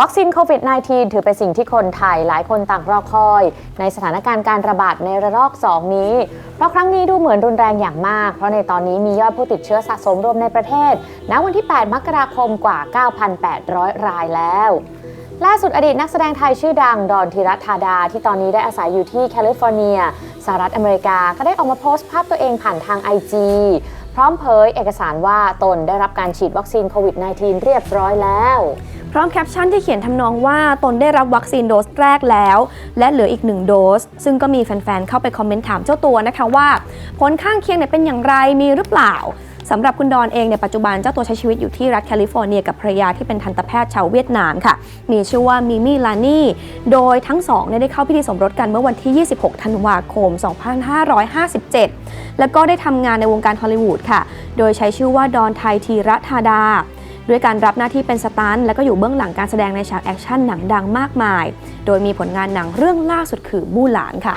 วัคซีนโควิด -19 ถือเป็นสิ่งที่คนไทยหลายคนต่างรอคอย ในสถานการณ์การระบาดในระลอก 2 นี้ เพราะครั้งนี้ดูเหมือนรุนแรงอย่างมาก เพราะในตอนนี้มียอดผู้ติดเชื้อสะสมรวมในประเทศ ณ วันที่ 8 มกราคมกว่า 9,800 รายแล้วล่าสุดอดีตนักแสดงไทยชื่อดัง ดอนธีรัตธาดา ที่ตอนนี้ได้อาศัยอยู่ที่แคลิฟอร์เนียสหรัฐอเมริกา ก็ได้ออกมาโพสต์ภาพตัวเองผ่านทาง IG พร้อมเผยเอกสารว่าตนได้รับการฉีดวัคซีนโควิด -19 เรียบร้อยแล้ว ร้อมแคปชั่นที่เขียนทำนองว่าตนได้รับวัคซีนโดสแรกแล้ว และเหลืออีกหนึ่งโดส ซึ่งก็มีแฟนๆ เข้าไปคอมเมนต์ถามเจ้าตัวนะคะว่า ผลข้างเคียงเนี่ยเป็นอย่างไรมีหรือเปล่าสำหรับคุณดอนเองในปัจจุบันเจ้าตัวใช้ชีวิตอยู่ที่รัฐแคลิฟอร์เนียกับภรรยาที่เป็นทันตแพทย์ชาวเวียดนามค่ะ มีชื่อว่ามิมี่ลานี่ โดยทั้งสองได้เข้าพิธีสมรสกันเมื่อวันที่ 26 ธันวาคม 2557 แล้วก็ได้ทำงานในวงการฮอลลีวูดค่ะ โดยใช้ชื่อว่าดอนไทยทีระธาดา ด้วยการรับหน้าที่เป็นสตันท์และก็อยู่เบื้องหลังการแสดงในฉากแอคชั่นหนังดังมากมาย โดยมีผลงานหนังเรื่องล่าสุดคือบูหลานค่ะ